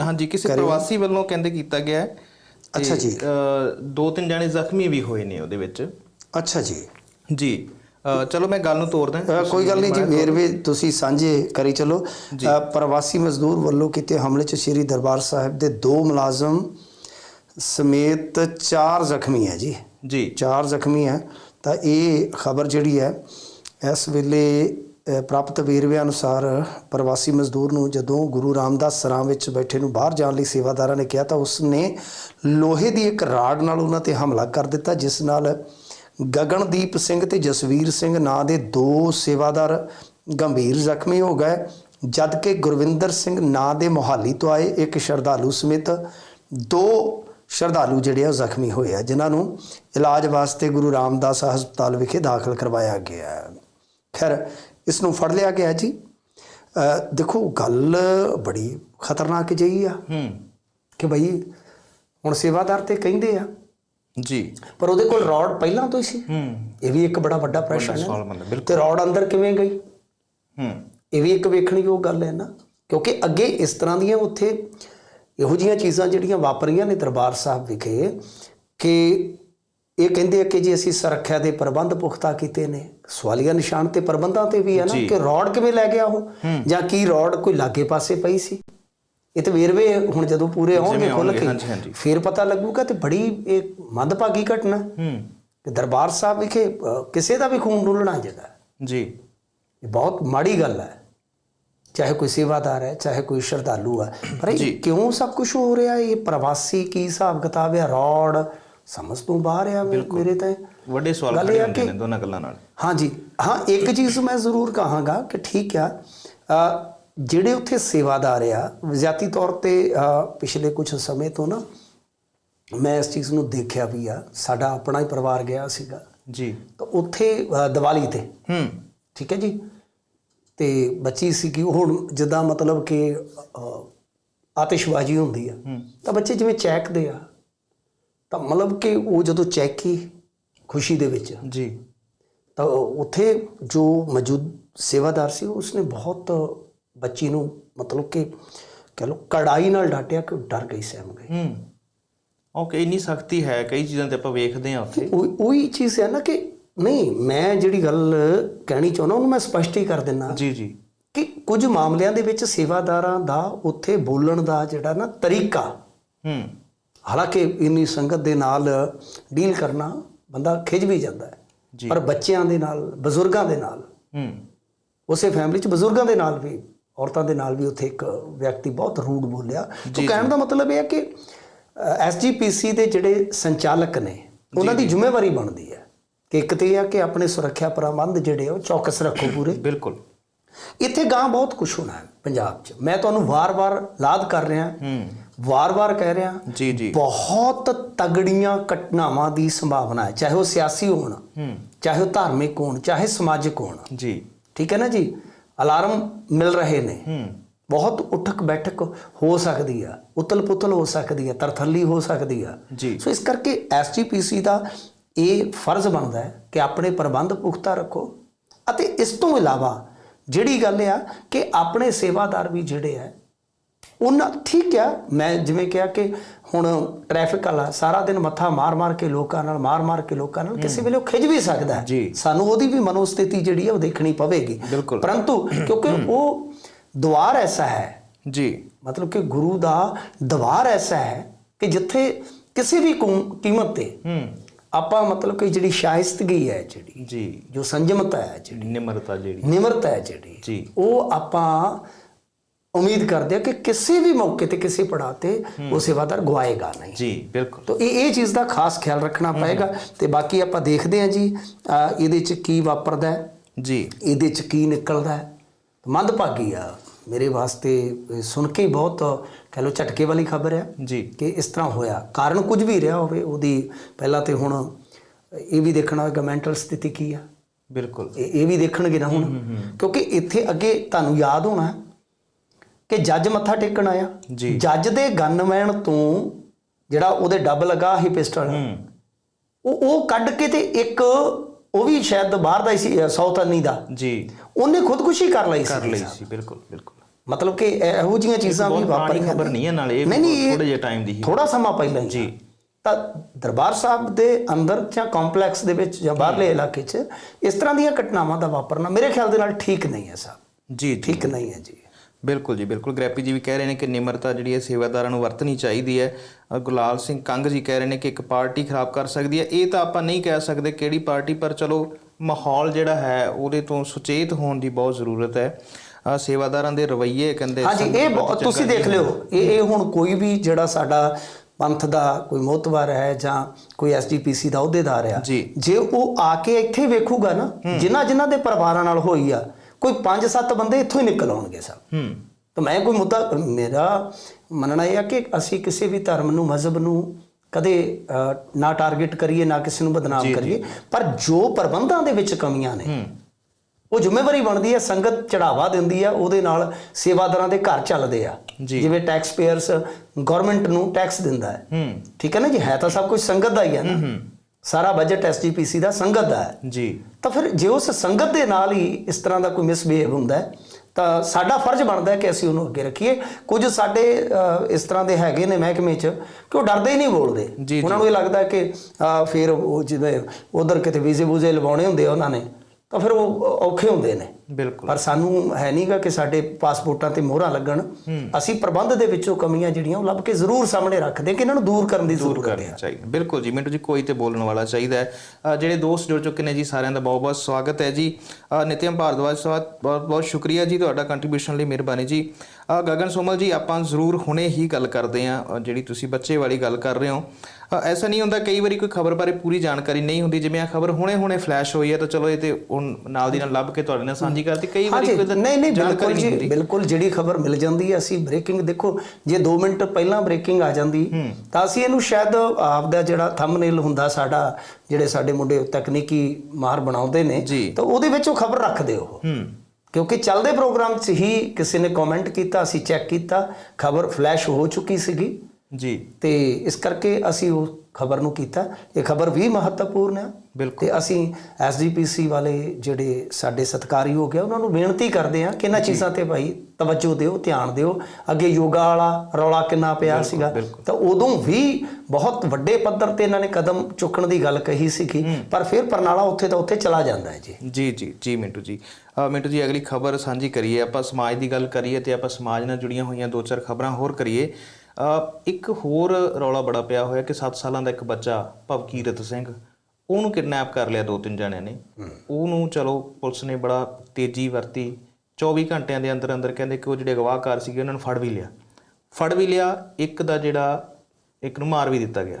ਹਾਂਜੀ ਕਿਸੇ ਪ੍ਰਵਾਸੀ ਵੱਲੋਂ ਕਹਿੰਦੇ ਕੀਤਾ ਗਿਆ ਹੈ ਤੇ, ਅੱਛਾ ਜੀ। ਅ, ਦੋ ਤਿੰਨ ਜਣੇ ਜ਼ਖਮੀ ਵੀ ਹੋਏ ਨੇ ਉਹਦੇ ਵਿੱਚ। ਅੱਛਾ ਜੀ। ਜੀ ਅ, ਚਲੋ ਮੈਂ ਗੱਲ ਨੂੰ ਤੋਰਦਾ ਅ, ਕੋਈ ਗੱਲ ਨਹੀਂ ਜੀ ਵੇਰਵੇ ਤੁਸੀਂ ਸਾਂਝੇ ਕਰੀ ਚਲੋ। ਅ, ਪ੍ਰਵਾਸੀ ਮਜ਼ਦੂਰ ਵੱਲੋਂ ਕੀਤੇ ਹਮਲੇ 'ਚ ਸ੍ਰੀ ਦਰਬਾਰ ਸਾਹਿਬ ਦੇ ਦੋ ਮੁਲਾਜ਼ਮ ਸਮੇਤ ਚਾਰ ਜ਼ਖਮੀ ਹੈ ਜੀ। ਜੀ। ਚਾਰ ਜ਼ਖਮੀ ਹੈ। ਤਾਂ ਇਹ ਖਬਰ ਜਿਹੜੀ ਹੈ ਇਸ ਵੇਲੇ ਪ੍ਰਾਪਤ ਵੇਰਵੇ ਅਨੁਸਾਰ ਪ੍ਰਵਾਸੀ ਮਜ਼ਦੂਰ ਨੂੰ ਜਦੋਂ ਗੁਰੂ ਰਾਮਦਾਸ ਸਰਾਂ ਵਿੱਚ ਬੈਠੇ ਨੂੰ ਬਾਹਰ ਜਾਣ ਲਈ ਸੇਵਾਦਾਰਾਂ ਨੇ ਕਿਹਾ ਤਾਂ ਉਸ ਨੇ ਲੋਹੇ ਦੀ ਇੱਕ ਰਾੜ ਨਾਲ ਉਹਨਾਂ ਤੇ ਹਮਲਾ ਕਰ ਦਿੱਤਾ, ਜਿਸ ਨਾਲ ਗਗਨਦੀਪ ਸਿੰਘ ਤੇ ਜਸਵੀਰ ਸਿੰਘ ਨਾਂ ਦੇ ਦੋ ਸੇਵਾਦਾਰ ਗੰਭੀਰ ਜ਼ਖਮੀ ਹੋ ਗਏ ਜਦ ਕਿ ਗੁਰਵਿੰਦਰ ਸਿੰਘ ਨਾਂ ਦੇ ਮੋਹਾਲੀ ਤੋਂ ਆਏ ਇੱਕ ਸ਼ਰਧਾਲੂ ਸਮੇਤ ਦੋ ਸ਼ਰਧਾਲੂ ਜਿਹੜੇ ਆ ਉਹ ਜ਼ਖਮੀ ਹੋਏ ਆ, ਜਿਨ੍ਹਾਂ ਨੂੰ ਇਲਾਜ ਵਾਸਤੇ ਗੁਰੂ ਰਾਮਦਾਸ ਹਸਪਤਾਲ ਵਿਖੇ ਦਾਖਲ ਕਰਵਾਇਆ ਗਿਆ ਹੈ। ਖੈਰ ਇਸ ਨੂੰ ਫੜ ਲਿਆ ਗਿਆ ਜੀ। ਦੇਖੋ ਗੱਲ ਬੜੀ ਖਤਰਨਾਕ ਜਿਹੀ ਆ ਹੂੰ। ਕਿ ਭਈ ਹੁਣ ਸੇਵਾਦਾਰ ਤੇ ਕਹਿੰਦੇ ਆ। ਜੀ। ਪਰ ਉਹਦੇ ਕੋਲ ਰੌਡ ਪਹਿਲਾਂ ਤੋਂ ਹੀ ਸੀ। ਹੂੰ। ਇਹ ਵੀ ਇੱਕ ਬੜਾ ਵੱਡਾ ਸਵਾਲ ਹੈ ਤੇ ਰੌਡ ਅੰਦਰ ਕਿਵੇਂ ਗਈ? ਹੂੰ। ਇਹ ਵੀ ਇੱਕ ਵੇਖਣ ਯੋਗ ਗੱਲ ਹੈ ਨਾ। ਕਿਉਂਕਿ ਅੱਗੇ ਇਸ ਤਰ੍ਹਾਂ ਦੀਆਂ ਉੱਥੇ ਇਹੋ ਜੀਆਂ ਚੀਜ਼ਾਂ ਜਿਹੜੀਆਂ ਵਾਪਰੀਆਂ ਨੇ ਦਰਬਾਰ ਸਾਹਿਬ ਵਿਖੇ ਕਿ ਇਹ ਕਹਿੰਦੇ ਆ ਕਿ ਜੀ ਅਸੀਂ ਸੁਰੱਖਿਆ ਦੇ ਪ੍ਰਬੰਧ ਪੁਖਤਾ ਕੀਤੇ ਨੇ। ਸਵਾਲੀਆ ਨਿਸ਼ਾਨ ਤੇ ਪ੍ਰਬੰਧਾਂ ਤੇ ਵੀ ਹੈ ਨਾ ਕਿ ਰੌਡ ਕਿਵੇਂ ਲੈ ਗਿਆ ਉਹ? ਜਾਂ ਕੀ ਰੌਡ ਕੋਈ ਲਾਗੇ ਪਾਸੇ ਪਈ ਸੀ? ਇਹ ਤੇ ਵੇਰਵੇ ਹੁਣ ਜਦੋਂ ਪੂਰੇ ਆਉਣਗੇ ਖੁੱਲ ਕੇ। ਫਿਰ ਪਤਾ ਲੱਗੂਗਾ ਤੇ ਬੜੀ ਇਹ ਮੰਦਭਾਗੀ ਘਟਨਾ। ਕਿ ਦਰਬਾਰ ਸਾਹਿਬ ਵਿਖੇ ਕਿਸੇ ਦਾ ਵੀ ਖੂਨ ਡੁੱਲਣਾ ਜਿਹੜਾ ਜੀ। ਇਹ ਬਹੁਤ ਮਾੜੀ ਗੱਲ ਹੈ। ਚਾਹੇ ਕੋਈ ਸੇਵਾਦਾਰ ਹੈ ਚਾਹੇ ਕੋਈ ਸ਼ਰਧਾਲੂ ਹੈ। ਪਰ ਇਹ ਕਿਉਂ ਸਭ ਕੁਝ ਹੋ ਰਿਹਾ? ਇਹ ਪ੍ਰਵਾਸੀ ਕੀ ਹਿਸਾਬ ਕਿਤਾਬ ਹੈ? ਰੌਡ ਸਮਝ ਤੋਂ ਬਾਹਰ ਆ ਮੇਰੇ ਤਾਂ ਵੱਡੇ ਸਵਾਲ ਖੜੇ ਹੁੰਦੇ ਕਿ- ਨੇ ਦੋਨਾਂ ਗੱਲਾਂ ਨਾਲ। ਹਾਂਜੀ ਹਾਂ ਇੱਕ ਚੀਜ਼ ਮੈਂ ਜ਼ਰੂਰ ਕਹਾਂਗਾ ਕਿ ਠੀਕ ਆ ਜਿਹੜੇ ਉੱਥੇ ਸੇਵਾਦਾਰ ਆ ਜ਼ਿਆਤੀ ਤੌਰ ਤੇ ਪਿਛਲੇ ਕੁਝ ਸਮੇਂ ਤੋਂ ਨਾ ਮੈਂ ਇਸ ਚੀਜ਼ ਨੂੰ ਦੇਖਿਆ ਵੀ ਆ ਸਾਡਾ ਆਪਣਾ ਹੀ ਪਰਿਵਾਰ ਗਿਆ ਸੀਗਾ। ਜੀ। ਤਾਂ ਉੱਥੇ ਦੀਵਾਲੀ ਤੇ। ਹੂੰ। ਠੀਕ ਹੈ ਜੀ? ਤੇ ਬੱਚੀ ਸੀਗੀ ਹੁਣ ਜਿੱਦਾਂ ਮਤਲਬ ਕਿ ਆਤਿਸ਼ਬਾਜ਼ੀ ਹੁੰਦੀ ਆ। ਤਾਂ ਬੱਚੇ ਜਿਵੇਂ ਚੈਕਦੇ ਆ ਤਾਂ ਮਤਲਬ ਕਿ ਉਹ ਜਦੋਂ ਚੈਕੀ ਖੁਸ਼ੀ ਦੇ ਵਿੱਚ ਜੀ। ਤਾਂ ਉੱਥੇ ਜੋ ਮੌਜੂਦ ਸੇਵਾਦਾਰ ਸੀ ਉਸਨੇ ਬਹੁਤ ਬੱਚੀ ਨੂੰ ਮਤਲਬ ਕਿ ਕਹ ਲੋ ਕੜਾਈ ਨਾਲ ਡਾਟਿਆ ਕਿ ਉਹ ਡਰ ਗਈ ਸਹਿਮ ਗਈ। ਹੂੰ। ਓਕੇ ਇੰਨੀ ਸਖਤੀ ਹੈ ਕਈ ਚੀਜ਼ਾਂ ਤੇ ਆਪਾਂ ਵੇਖਦੇ ਹਾਂ ਉੱਥੇ। ਉਹ ਚੀਜ਼ ਹੈ ਨਾ ਕਿ ਨਹੀਂ ਮੈਂ ਜਿਹੜੀ ਗੱਲ ਕਹਿਣੀ ਚਾਹੁੰਦਾ ਉਹਨੂੰ ਮੈਂ ਸਪਸ਼ਟ ਹੀ ਕਰ ਦਿੰਦਾ। ਜੀ ਜੀ। ਕਿ ਕੁਝ ਮਾਮਲਿਆਂ ਦੇ ਵਿੱਚ ਸੇਵਾਦਾਰਾਂ ਦਾ ਉੱਥੇ ਬੋਲਣ ਦਾ ਜਿਹੜਾ ਨਾ ਤਰੀਕਾ ਹੂੰ। ਹਾਲਾਂਕਿ ਇੰਨੀ ਸੰਗਤ ਦੇ ਨਾਲ ਡੀਲ ਕਰਨਾ ਬੰਦਾ ਖਿਜ ਵੀ ਜਾਂਦਾ ਹੈ। ਪਰ ਬੱਚਿਆਂ ਦੇ ਨਾਲ ਬਜ਼ੁਰਗਾਂ ਦੇ ਨਾਲ ਹੂੰ। ਉਸੇ ਫੈਮਿਲੀ 'ਚ ਬਜ਼ੁਰਗਾਂ ਦੇ ਨਾਲ ਵੀ ਔਰਤਾਂ ਦੇ ਨਾਲ ਵੀ ਉੱਥੇ ਇੱਕ ਵਿਅਕਤੀ ਬਹੁਤ ਰੂਡ ਬੋਲਿਆ। ਤਾਂ ਕਹਿਣ ਦਾ ਮਤਲਬ ਇਹ ਹੈ ਕਿ ਐਸਜੀਪੀਸੀ ਦੇ ਜਿਹੜੇ ਸੰਚਾਲਕ ਨੇ ਉਹਨਾਂ ਦੀ ਜ਼ਿੰਮੇਵਾਰੀ ਬਣਦੀ ਹੈ ਕਿ ਇੱਕ ਤੇ ਇਹ ਕਿ ਆਪਣੇ ਸੁਰੱਖਿਆ ਪ੍ਰਬੰਧ ਜਿਹੜੇ ਉਹ ਚੌਕਸ ਰੱਖੋ ਪੂਰੇ। ਬਿਲਕੁਲ। ਇੱਥੇ ਗਾਂ ਬਹੁਤ ਕੁਝ ਹੋਣਾ ਹੈ ਪੰਜਾਬ 'ਚ। ਮੈਂ ਤੁਹਾਨੂੰ ਵਾਰ-ਵਾਰ ਲਾਦ ਕਰ ਰਿਹਾ। ਹੂੰ। ਵਾਰ-ਵਾਰ ਕਹਿ ਰਿਹਾ ਜੀ ਜੀ। ਬਹੁਤ ਤਗੜੀਆਂ ਘਟਨਾਵਾਂ ਦੀ ਸੰਭਾਵਨਾ ਹੈ ਚਾਹੇ ਉਹ ਸਿਆਸੀ ਹੋਣ ਹੂੰ। ਚਾਹੇ ਉਹ ਧਾਰਮਿਕ ਹੋਣ ਚਾਹੇ ਸਮਾਜਿਕ ਹੋਣ। ਜੀ। ਠੀਕ ਹੈ ਨਾ ਜੀ? ਅਲਾਰਮ ਮਿਲ ਰਹੇ ਨੇ। ਹੂੰ। ਬਹੁਤ ਉਠਕ ਬੈਠਕ ਹੋ ਸਕਦੀ ਆ ਉਤਲ ਪੁਤਲ ਹੋ ਸਕਦੀ ਆ ਤਰਥੱਲੀ ਹੋ ਸਕਦੀ ਆ। ਜੀ। ਸੋ ਇਸ ਕਰਕੇ ਐਸਜੀਪੀਸੀ ਦਾ ਇਹ ਫਰਜ਼ ਬਣਦਾ ਹੈ ਕਿ ਆਪਣੇ ਪ੍ਰਬੰਧ ਪੁਖਤਾ ਰੱਖੋ। ਅਤੇ ਇਸ ਤੋਂ ਇਲਾਵਾ ਜਿਹੜੀ ਗੱਲ ਆ ਕਿ ਆਪਣੇ ਸੇਵਾਦਾਰ ਵੀ ਜਿਹੜੇ ਆ ਉਹਨਾਂ ਠੀਕ ਆ ਮੈਂ ਜਿਵੇਂ ਕਿਹਾ ਕਿ ਹੁਣ ਟ੍ਰੈਫਿਕ ਵਾਲਾ ਸਾਰਾ ਦਿਨ ਮੱਥਾ ਮਾਰ-ਮਾਰ ਕੇ ਲੋਕਾਂ ਨਾਲ ਮਾਰ-ਮਾਰ ਕੇ ਲੋਕਾਂ ਨਾਲ ਕਿਸੇ ਵੇਲੇ ਉਹ ਖਿਜ ਵੀ ਸਕਦਾ ਹੈ। ਸਾਨੂੰ ਉਹਦੀ ਵੀ ਮਨੋਸਥਿਤੀ ਜਿਹੜੀ ਹੈ ਉਹ ਦੇਖਣੀ ਪਵੇਗੀ। ਪਰੰਤੂ ਕਿਉਂਕਿ ਉਹ ਦੁਆਰ ਐਸਾ ਹੈ। ਜੀ। ਮਤਲਬ ਕਿ ਗੁਰੂ ਦਾ ਦਵਾਰ ਐਸਾ ਹੈ ਕਿ ਜਿੱਥੇ ਕਿਸੇ ਵੀ ਕੌਮ- ਕੀਮਤ ਤੇ ਹੂੰ। ਆਪਾਂ ਮਤਲਬ ਕਿ ਜਿਹੜੀ ਸ਼ਾਇਸਤਗੀ ਹੈ ਜਿਹੜੀ ਜੀ। ਜੋ ਸੰਜਮਤਾ ਹੈ ਜਿਹੜੀ ਨਿਮਰਤਾ ਜਿਹੜੀ। ਨਿਮਰਤਾ ਹੈ ਜਿਹੜੀ ਜੀ। ਉਹ ਆਪਾਂ ਉਮੀਦ ਕਰਦੇ ਆ ਕਿ ਕਿਸੇ ਵੀ ਮੌਕੇ ਤੇ ਕਿਸੇ ਪੜਾਅ ਤੇ ਉਹ ਸੇਵਾਦਾਰ ਗਵਾਏਗਾ ਨਹੀਂ। ਜੀ ਬਿਲਕੁਲ। ਤੋ ਇਹ ਇਹ ਚੀਜ਼ ਦਾ ਖਾਸ ਖਿਆਲ ਰੱਖਣਾ ਪਏਗਾ ਤੇ ਬਾਕੀ ਆਪਾਂ ਦੇਖਦੇ ਹਾਂ ਜੀ ਇਹਦੇ ਚ ਕੀ ਵਾਪਰਦਾ ਹੈ। ਜੀ। ਇਹਦੇ ਚ ਕੀ ਨਿਕਲਦਾ ਹੈ। ਮੰਦਭਾਗੀ ਆ ਮੇਰੇ ਵਾਸਤੇ ਸੁਣ ਕੇ ਹੀ ਬਹੁਤ ਕਹਿ ਲੋ ਝਟਕੇ ਵਾਲੀ ਖਬਰ ਹੈ ਜੀ। ਕਿ ਇਸ ਤਰ੍ਹਾਂ ਹੋਇਆ। ਕਾਰਨ ਕੁਝ ਵੀ ਰਿਹਾ ਹੋਵੇ ਉਹਦੀ ਪਹਿਲਾਂ ਤੇ ਹੁਣ ਇਹ ਵੀ ਦੇਖਣਾ ਹੋਵੇਗਾ ਮੈਂਟਲ ਸਥਿਤੀ ਕੀ ਆ। ਬਿਲਕੁਲ। ਇਹ ਵੀ ਦੇਖਣਗੇ ਨਾ ਹੁਣ। ਕਿਉਂਕਿ ਇੱਥੇ ਅੱਗੇ ਤੁਹਾਨੂੰ ਯਾਦ ਹੋਣਾ ਕਿ ਜੱਜ ਮੱਥਾ ਟੇਕਣ ਆਇਆ। ਜੀ। ਜੱਜ ਦੇ ਗਨਮੈਨ ਤੋਂ ਜਿਹੜਾ ਉਹਦੇ ਡੱਬ ਲਗਾ ਸੀ ਪਿਸਟਲ। ਉਹ ਉਹ ਕੱਢ ਕੇ ਤੇ ਇੱਕ ਉਹ ਵੀ ਸ਼ਾਇਦ ਬਾਹਰ ਦਾ ਹੀ ਸੀ ਸਾਊਥ ਅਰਨੀ ਦਾ। ਜੀ। ਉਹਨੇ ਖੁਦਕੁਸ਼ੀ ਕਰ ਲਈ ਸੀ। ਕਰ ਲਈ ਸੀ ਬਿਲਕੁਲ ਬਿਲਕੁਲ। ਮਤਲਬ ਕਿ ਇਹੋ ਜਿਹੀਆਂ ਚੀਜ਼ਾਂ ਵੀ ਵਾਪਰੀਆਂ ਖਬਰ ਨਹੀਂ ਹੈ ਨਾਲੇ ਇਹ ਥੋੜੇ ਜਿਹੇ ਟਾਈਮ ਦੀ ਹੀ। ਥੋੜਾ ਸਮਾਂ ਪਹਿਲਾਂ ਜੀ। ਤਾਂ ਦਰਬਾਰ ਸਾਹਿਬ ਦੇ ਅੰਦਰ ਜਾਂ ਕੰਪਲੈਕਸ ਦੇ ਵਿੱਚ ਜਾਂ ਬਾਹਰਲੇ ਇਲਾਕੇ 'ਚ ਇਸ ਤਰ੍ਹਾਂ ਦੀਆਂ ਘਟਨਾਵਾਂ ਦਾ ਵਾਪਰਨਾ ਮੇਰੇ ਖਿਆਲ ਦੇ ਨਾਲ ਠੀਕ ਨਹੀਂ ਹੈ ਸਾਹਿਬ ਜੀ। ਠੀਕ ਨਹੀਂ ਹੈ ਜੀ। ਬਿਲਕੁਲ ਜੀ ਬਿਲਕੁਲ। ਗ੍ਰੈਪੀ ਜੀ ਵੀ ਕਹਿ ਰਹੇ ਨੇ ਕਿ ਨਿਮਰਤਾ ਜਿਹੜੀ ਹੈ ਸੇਵਾਦਾਰਾਂ ਨੂੰ ਵਰਤਣੀ ਚਾਹੀਦੀ ਹੈ। ਗੁਲਾਲ ਸਿੰਘ ਕੰਗ ਜੀ ਕਹਿ ਰਹੇ ਨੇ ਕਿ ਇੱਕ ਪਾਰਟੀ ਖਰਾਬ ਕਰ ਸਕਦੀ ਹੈ। ਇਹ ਤਾਂ ਆਪਾਂ ਨਹੀਂ ਕਹਿ ਸਕਦੇ ਕਿਹੜੀ ਪਾਰਟੀ ਪਰ ਚਲੋ ਮਾਹੌਲ ਜਿਹੜਾ ਹੈ ਉਹਦੇ ਤੋਂ ਸੁਚੇਤ ਹੋਣ ਦੀ ਬਹੁਤ ਜ਼ਰੂਰਤ ਹੈ। ਸੇਵਾਦਾਰਾਂ ਦੇ ਰਵੱਈਏ ਕਹਿੰਦੇ ਹਾਂਜੀ ਇਹ ਤੁਸੀਂ ਦੇਖ ਲਿਓ। ਇਹ ਇਹ ਹੁਣ ਕੋਈ ਵੀ ਜਿਹੜਾ ਸਾਡਾ ਪੰਥ ਦਾ ਕੋਈ ਮੋਤਵਾਰ ਹੈ ਜਾਂ ਕੋਈ ਐਸਜੀਪੀਸੀ ਦਾ ਅਹੁਦੇਦਾਰ ਆ। ਜੇ। ਉਹ ਆ ਕੇ ਇੱਥੇ ਵੇਖੂਗਾ ਨਾ ਜਿਨ੍ਹਾਂ ਜਿਨ੍ਹਾਂ ਦੇ ਪਰਿਵਾਰਾਂ ਨਾਲ ਹੋਈ ਆ ਕੋਈ 5-7 ਬੰਦੇ ਇੱਥੋਂ ਹੀ ਨਿਕਲ ਆਉਣਗੇ ਸਭ। ਹੂੰ। ਤਾਂ ਮੈਂ ਕੋਈ ਮੁੱਦਾ ਮੇਰਾ ਮੰਨਣਾ ਇਹ ਆ ਕਿ ਅਸੀਂ ਕਿਸੇ ਵੀ ਧਰਮ ਨੂੰ ਮਜ਼ਹਬ ਨੂੰ ਕਦੇ ਨਾ ਟਾਰਗੇਟ ਕਰੀਏ ਨਾ ਕਿਸੇ ਨੂੰ ਬਦਨਾਮ ਕਰੀਏ ਪਰ ਜੋ ਪ੍ਰਬੰਧਾਂ ਦੇ ਵਿੱਚ ਕਮੀਆਂ ਨੇ ਹੂੰ। ਉਹ ਜ਼ਿੰਮੇਵਾਰੀ ਬਣਦੀ ਹੈ ਸੰਗਤ ਚੜਾਵਾ ਦਿੰਦੀ ਆ ਉਹਦੇ ਨਾਲ ਸੇਵਾਦਾਰਾਂ ਦੇ ਘਰ ਚੱਲਦੇ ਆ। ਜਿਵੇਂ ਟੈਕਸ ਪੇਅਰਸ ਗਵਰਨਮੈਂਟ ਨੂੰ ਟੈਕਸ ਦਿੰਦਾ ਹੈ। ਹੂੰ। ਠੀਕ ਹੈ ਨਾ ਜੀ? ਹੈ ਤਾਂ ਸਭ ਕੁਝ ਸੰਗਤ ਦਾ ਹੀ ਹੈ ਨਾ। ਸਾਰਾ ਬਜਟ ਐਸਜੀਪੀਸੀ ਦਾ ਸੰਗਤ ਦਾ ਹੈ। ਜੀ। ਤਾਂ ਫਿਰ ਜੇ ਉਸ ਸੰਗਤ ਦੇ ਨਾਲ ਹੀ ਇਸ ਤਰ੍ਹਾਂ ਦਾ ਕੋਈ ਮਿਸਬਿਹੇਵ ਹੁੰਦਾ ਹੈ ਤਾਂ ਸਾਡਾ ਫਰਜ਼ ਬਣਦਾ ਹੈ ਕਿ ਅਸੀਂ ਉਹਨੂੰ ਅੱਗੇ ਰੱਖੀਏ। ਕੁਝ ਸਾਡੇ ਇਸ ਤਰ੍ਹਾਂ ਦੇ ਹੈਗੇ ਨੇ ਮਹਿਕਮੇ 'ਚ ਕਿ ਉਹ ਡਰਦੇ ਹੀ ਨਹੀਂ ਬੋਲਦੇ। ਉਹਨਾਂ ਨੂੰ ਇਹ ਲੱਗਦਾ ਕਿ ਫਿਰ ਉਹ ਜਿਵੇਂ ਉਧਰ ਕਿਤੇ ਵੀਜ਼ੇ ਵੂਜ਼ੇ ਲਵਾਉਣੇ ਹੁੰਦੇ ਆ ਉਹਨਾਂ ਨੇ ਤਾਂ ਫਿਰ ਉਹ ਔਖੇ ਹੁੰਦੇ ਨੇ। ਬਿਲਕੁਲ। ਪਰ ਸਾਨੂੰ ਹੈ ਨਹੀਂਗਾ ਕਿ ਸਾਡੇ ਪਾਸਪੋਰਟਾਂ ਤੇ ਮੋਹਰਾਂ ਲੱਗਣ। ਅਸੀਂ ਪ੍ਰਬੰਧ ਦੇ ਵਿੱਚੋਂ ਕਮੀਆਂ ਜਿਹੜੀਆਂ ਉਹ ਲੱਭ ਕੇ ਜ਼ਰੂਰ ਸਾਹਮਣੇ ਰੱਖਦੇ ਹਾਂ ਕਿ ਇਹਨਾਂ ਨੂੰ ਦੂਰ ਕਰਨ ਦੀ ਜ਼ਰੂਰਤ ਹੈ। ਚਾਹੀਦਾ। ਬਿਲਕੁਲ ਜੀ ਮਿੰਟੂ ਜੀ ਕੋਈ ਤੇ ਬੋਲਣ ਵਾਲਾ ਚਾਹੀਦਾ ਹੈ। ਜਿਹੜੇ ਦੋਸਤ ਜੁੜ ਚੁੱਕੇ ਨੇ ਜੀ ਸਾਰਿਆਂ ਦਾ ਬਹੁਤ ਬਹੁਤ ਸਵਾਗਤ ਹੈ ਜੀ। ਅ, ਨਿਤਿਨ ਭਾਰਦਵਾਜ ਸਾਹਿਬ ਬਹੁਤ ਬਹੁਤ ਸ਼ੁਕਰੀਆ ਜੀ ਤੁਹਾਡਾ ਕੰਟਰੀਬਿਊਸ਼ਨ ਲਈ ਮਿਹਰਬਾਨੀ ਜੀ। ਗਗਨ ਸੋਮਲ ਜੀ ਆਪਾਂ ਜ਼ਰੂਰ ਹੁਣੇ ਹੀ ਗੱਲ ਕਰਦੇ ਹਾਂ ਜਿਹੜੀ ਤੁਸੀਂ ਬੱਚੇ ਵਾਲੀ ਗੱਲ ਕਰ ਰਹੇ ਹੋ। ਐਸਾ ਨਹੀਂ ਹੁੰਦਾ ਕਈ ਵਾਰੀ ਕੋਈ ਖਬਰ ਬਾਰੇ ਪੂਰੀ ਜਾਣਕਾਰੀ ਨਹੀਂ ਹੁੰਦੀ। ਜਿਵੇਂ ਆ ਖਬਰ ਹੁਣੇ ਹੁਣੇ ਫਲੈਸ਼ ਹੋਈ ਹੈ ਤਾਂ ਚਲੋ ਇਹ ਤੇ ਨਾਲ ਦੀ ਨਾਲ ਲੱਭ ਕੇ ਤੁਹਾਡੇ ਨਾਲ ਸਾਂਝੀ ਕਰਤੀ ਕਈ ਵਾਰੀ ਕੋਈ ਨਹੀਂ ਨਹੀਂ ਬਿਲਕੁਲ ਜੀ ਬਿਲਕੁਲ ਜਿਹੜੀ ਖਬਰ ਮਿਲ ਜਾਂਦੀ ਹੈ ਅਸੀਂ ਬ੍ਰੇਕਿੰਗ ਦੇਖੋ ਜੇ 2 ਮਿੰਟ ਪਹਿਲਾਂ ਬ੍ਰੇਕਿੰਗ ਆ ਜਾਂਦੀ ਤਾਂ ਅਸੀਂ ਇਹਨੂੰ ਸ਼ਾਇਦ ਆਪਦਾ ਜਿਹੜਾ ਥੰਬਨੇਲ ਹੁੰਦਾ ਸਾਡਾ ਜਿਹੜੇ ਸਾਡੇ ਮੁੰਡੇ ਤਕਨੀਕੀ ਮਾਹਰ ਬਣਾਉਂਦੇ ਨੇ। ਤਾਂ ਉਹਦੇ ਵਿੱਚ ਉਹ ਖਬਰ ਰੱਖਦੇ ਉਹ। ਕਿਉਂਕਿ ਚੱਲਦੇ ਪ੍ਰੋਗਰਾਮ 'ਚ ਹੀ ਕਿਸੇ ਨੇ ਕਮੈਂਟ ਕੀਤਾ ਅਸੀਂ ਚੈੱਕ ਕੀਤਾ ਖਬਰ ਫਲੈਸ਼ ਹੋ ਚੁੱਕੀ ਸੀਗੀ। ਜੀ। ਤੇ ਇਸ ਕਰਕੇ ਅਸੀਂ ਉਹ ਖਬਰ ਨੂੰ ਕੀਤਾ। ਇਹ ਖਬਰ ਵੀ ਮਹੱਤਵਪੂਰਨ ਹੈ ਬਿਲਕੁਲ। ਤੇ ਅਸੀਂ ਐਸਜੀਪੀਸੀ ਵਾਲੇ ਜਿਹੜੇ ਸਾਡੇ ਸਤਿਕਾਰਯੋਗ ਆ ਉਹਨਾਂ ਨੂੰ ਬੇਨਤੀ ਕਰਦੇ ਆ ਕਿ ਇਹਨਾਂ ਚੀਜ਼ਾਂ ਤੇ ਭਾਈ ਤਵੱਜੋ ਦਿਓ ਧਿਆਨ ਦਿਓ। ਅੱਗੇ ਯੋਗਾ ਵਾਲਾ ਰੌਲਾ ਕਿੰਨਾ ਪਿਆ ਸੀਗਾ। ਤਾਂ ਉਦੋਂ ਵੀ ਬਹੁਤ ਵੱਡੇ ਪੱਧਰ ਤੇ ਇਹਨਾਂ ਨੇ ਕਦਮ ਚੁੱਕਣ ਦੀ ਗੱਲ ਕਹੀ ਸੀਗੀ। ਪਰ ਫਿਰ ਪਰਨਾਲਾ ਉੱਥੇ ਤਾਂ ਉੱਥੇ ਚਲਾ ਜਾਂਦਾ ਹੈ ਜੀ। ਜੀ ਜੀ ਜੀ ਮਿੰਟੂ ਜੀ। ਮਿੰਟੂ ਜੀ ਅਗਲੀ ਖਬਰ ਸਾਂਝੀ ਕਰੀਏ। ਆਪਾਂ ਸਮਾਜ ਦੀ ਗੱਲ ਕਰੀਏ ਤੇ ਆਪਾਂ ਸਮਾਜ ਨਾਲ ਜੁੜੀਆਂ ਹੋਈਆਂ ਦੋ ਚਾਰ ਖਬਰਾਂ ਹੋਰ ਕਰੀਏ। ਇੱਕ ਹੋਰ ਰੌਲਾ ਬੜਾ ਪਿਆ ਹੋਇਆ ਕਿ 7 ਸਾਲਾਂ ਦਾ ਇੱਕ ਬੱਚਾ ਭਵਕੀਰਤ ਸਿੰਘ ਉਹਨੂੰ ਕਿਡਨੈਪ ਕਰ ਲਿਆ ਦੋ ਤਿੰਨ ਜਣਿਆਂ ਨੇ। ਉਹਨੂੰ ਚਲੋ ਪੁਲਿਸ ਨੇ ਬੜਾ ਤੇਜ਼ੀ ਵਰਤੀ। 24 ਘੰਟਿਆਂ ਦੇ ਅੰਦਰ ਅੰਦਰ ਕਹਿੰਦੇ ਕਿ ਉਹ ਜਿਹੜੇ ਗਵਾਹਕਾਰ ਸੀਗੇ ਉਹਨਾਂ ਨੂੰ ਫੜ ਵੀ ਲਿਆ। ਫੜ ਵੀ ਲਿਆ ਇੱਕ ਦਾ ਜਿਹੜਾ ਇੱਕ ਨੂੰ ਮਾਰ ਵੀ ਦਿੱਤਾ ਗਿਆ।